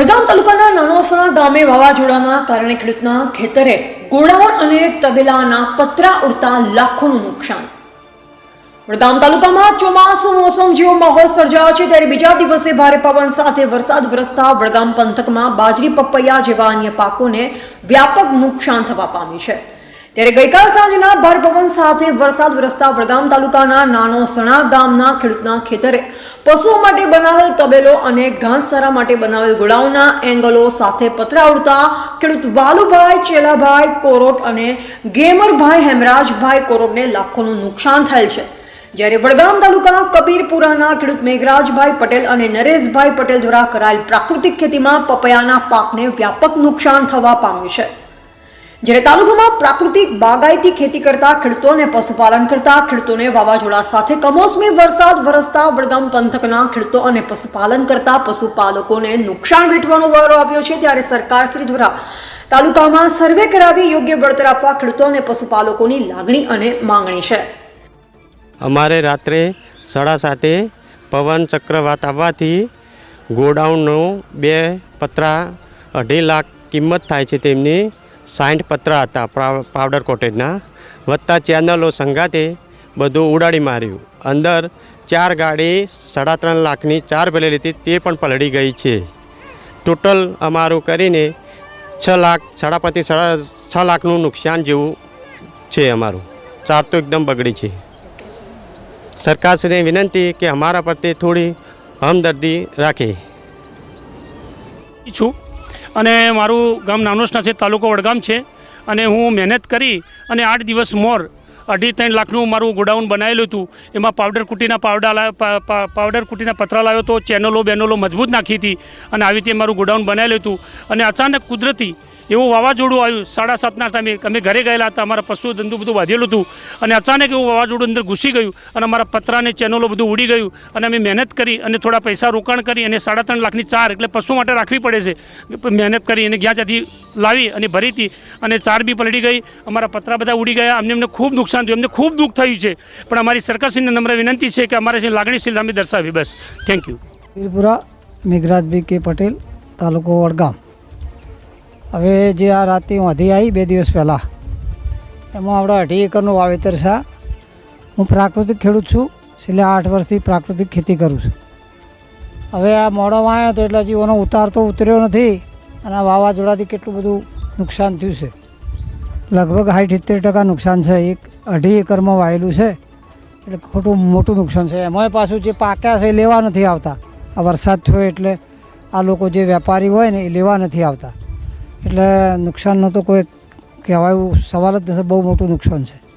વડગામ તાલુકાના નાનોસણા ગામે વાવાઝોડાના કારણે ખેડૂતના ખેતરે ગોડાઉન અને તબેલાના પતરા ઉડતા લાખોનું નુકસાન. વડગામ તાલુકામાં ચોમાસું મોસમ જેવો માહોલ સર્જાયો છે ત્યારે બીજા દિવસે ભારે પવન સાથે વરસાદ વરસતા વડગામ પંથકમાં બાજરી, પપૈયા જેવા અન્ય પાકોને વ્યાપક નુકસાન થવા પામ્યું છે. ત્યારે ગઈકાલ સાંજના ભારે પવન સાથે વરસાદ વરસતા વડગામ તાલુકાના નાનો સણા ગામના ખેડૂતના ખેતરે પશુઓ માટે બનાવેલ તબેલો અને ઘાસચારા માટે બનાવેલ ગોડાઉનના એંગલો સાથે પતરા ઉડતા ખેડૂત વાલુભાઈ ચેલાભાઈ કોરોટ અને ગેમરભાઈ હેમરાજભાઈ કોરોટને લાખોનું નુકસાન થયેલ છે. જ્યારે વડગામ તાલુકા કબીરપુરાના ખેડૂત મેઘરાજભાઈ પટેલ અને નરેશભાઈ પટેલ દ્વારા કરાયેલ પ્રાકૃતિક ખેતીમાં પપૈયાના પાકને વ્યાપક નુકસાન થવા પામ્યું છે. જ્યારે તાલુકામાં પ્રાકૃતિક બાગાયતી ખેતી કરતા ખેડૂતો અને પશુપાલન કરતા ખેડૂતોને વાવાઝોડા સાથે કમોસમી વરસાદ વરસતા વડગામ પંથકના ખેડૂતો અને પશુપાલન કરતા પશુપાલકોને નુકસાન વેઠવાનો વારો આવ્યો છે, ત્યારે સરકારશ્રી દ્વારા તાલુકામાં સર્વે કરાવી યોગ્ય વળતર આપવા ખેડૂતો અને પશુપાલકોની લાગણી અને માંગણી છે. અમારે રાત્રે સાડા સાતે પવન ચક્રવાત આવવાથી ગોડાઉનનો બે પતરા અઢી લાખ કિંમત થાય છે તેમની. સાઠ પતરા હતા પાવ- પાવડર કોટેજના. વધતા ચેનલો સંગાતે બધું ઉડાડી માર્યું. અંદર ચાર ગાડી સાડા ત્રણ લાખની ચાર ભરેલી હતી, તે પણ પલળી ગઈ છે. ટોટલ અમારું કરીને છ લાખ, સાડા પાંચથી સાડા છ લાખનું નુકસાન જેવું છે અમારું. ચાર તો એકદમ બગડી છે. સરકારશ્રીને વિનંતી કે અમારા પ્રત્યે થોડી હમદર્દી રાખે. છું. અને મારું ગામ નાનોસના છે, તાલુકો વડગામ છે. અને હું મહેનત કરી અને આઠ દિવસ મોર અઢી ત્રણ લાખનું મારું ગોડાઉન બનાવેલું હતું. એમાં પાવડર કુટીના પાવડા પાવડર કુટીના પતરા લાવ્યો તો ચેનલો, બેનલો મજબૂત નાખી હતી. અને આવી રીતે મારું ગોડાઉન બનાવેલું હતું. અને અચાનક કુદરતી એવું વાવાઝોડું આવ્યું. સાડા સાતના ટાઈમે અમે ઘરે ગયેલા હતા. અમારા પશુ ધંધુ બધું બાંધેલું હતું. અને અચાનક એવું વાવાઝોડું અંદર ઘૂસી ગયું અને અમારા પતરાને ચેનલો બધું ઉડી ગયું. અને અમે મહેનત કરી અને થોડા પૈસા રોકાણ કરી અને સાડા ત્રણ લાખની ચાર એટલે પશુ માટે રાખવી પડે છે. મહેનત કરી અને જ્યાં ત્યાંથી લાવી અને ભરી હતી અને ચાર બી પલટી ગઈ. અમારા પતરા બધા ઉડી ગયા. અમને અમને ખૂબ નુકસાન થયું. એમને ખૂબ દુઃખ થયું છે. પણ અમારી સરકારશ્રીને નમ્ર વિનંતી છે કે અમારે જે લાગણીશીલ અમે દર્શાવી. બસ. થેન્ક યુ વીરપુરા મેઘરાજભાઈ કે પટેલ, તાલુકો વડગામ. હવે જે આ રાતે વાંધી આવી બે દિવસ પહેલાં, એમાં આપણે અઢી એકરનું વાવેતર છે. હું પ્રાકૃતિક ખેડૂત છું, છેલ્લા આઠ વર્ષથી પ્રાકૃતિક ખેતી કરું છું. હવે આ મોડોમાં આવ્યો તો એટલે જીવોનો ઉતાર તો ઉતર્યો નથી અને આ વાવાઝોડાથી કેટલું બધું નુકસાન થયું છે. લગભગ સાઠ સિત્તેર ટકા નુકસાન છે, એક અઢી એકરમાં વાયેલું છે. એટલે ખોટું મોટું નુકસાન છે. એમાંય પાછું જે પાક્યા છે એ લેવા નથી આવતા. આ વરસાદ થયો એટલે આ લોકો જે વેપારી હોય ને એ લેવા નથી આવતા. એટલે નુકસાનનો તો કોઈ કહેવાય સવાલ જ નથી. બહુ મોટું નુકસાન છે.